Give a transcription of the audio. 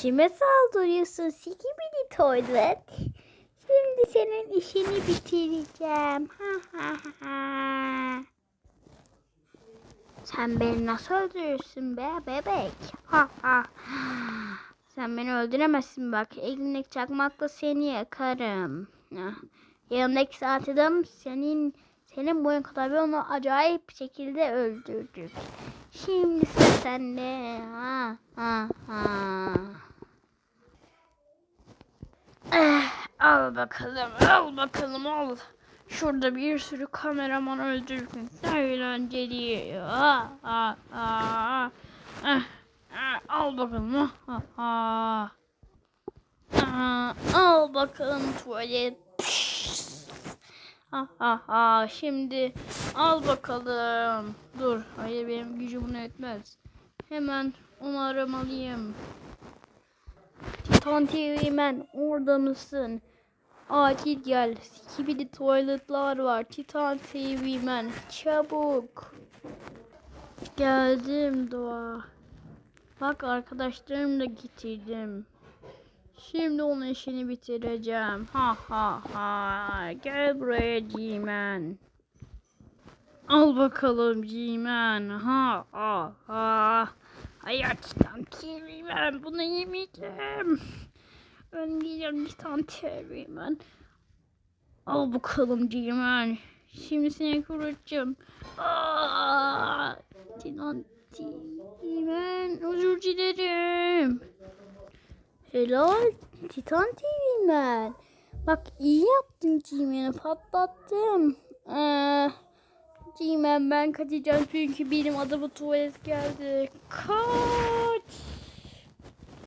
Kime saldırıyorsun Sikibidi Toilet? Şimdi senin işini bitireceğim. Ha ha ha. Sen beni nasıl öldürürsün be bebek? Ha ha. Sen beni öldüremezsin bak. Elimdeki çakmakla seni yakarım. Yanımdaki saat adam senin senin boyun kadar ve onu acayip şekilde öldürdük. Şimdi sıra sende. Ha ha ha. Al bakalım, al bakalım, al. Şurada bir sürü kameraman öldürdün. Eğlenceli. Ah, ah, ah. Eh, eh, al bakalım. Ah, ah, ah. Ah, al bakalım tuvalet. Ha ha ha. Şimdi al bakalım. Dur. Hayır benim gücüm buna yetmez. Hemen onu aramalıyım. Titan TV Man orada mısın? Acil gel. Skibidi tuvaletler var. Titan TV Man çabuk. Geldim Doğa. Bak arkadaşlarımı da getirdim. Şimdi onun işini bitireceğim. Ha ha ha. Gel buraya G-Man. Al bakalım G-Man. Ha ha ha. Hayattan TV-Man. Bunu yemeyeceğim. Ben diyeceğim Titan TV-Man. Al bakalım G-Man. Şimdi seni kurutacağım. Aa, Titan TV-Man. Özür dilerim. Helal Titan TV Man. Bak iyi yaptın G-Man'i patlattım. Ee, G-Man ben kaçacağım çünkü benim adamı tuvalet geldi. Kaç.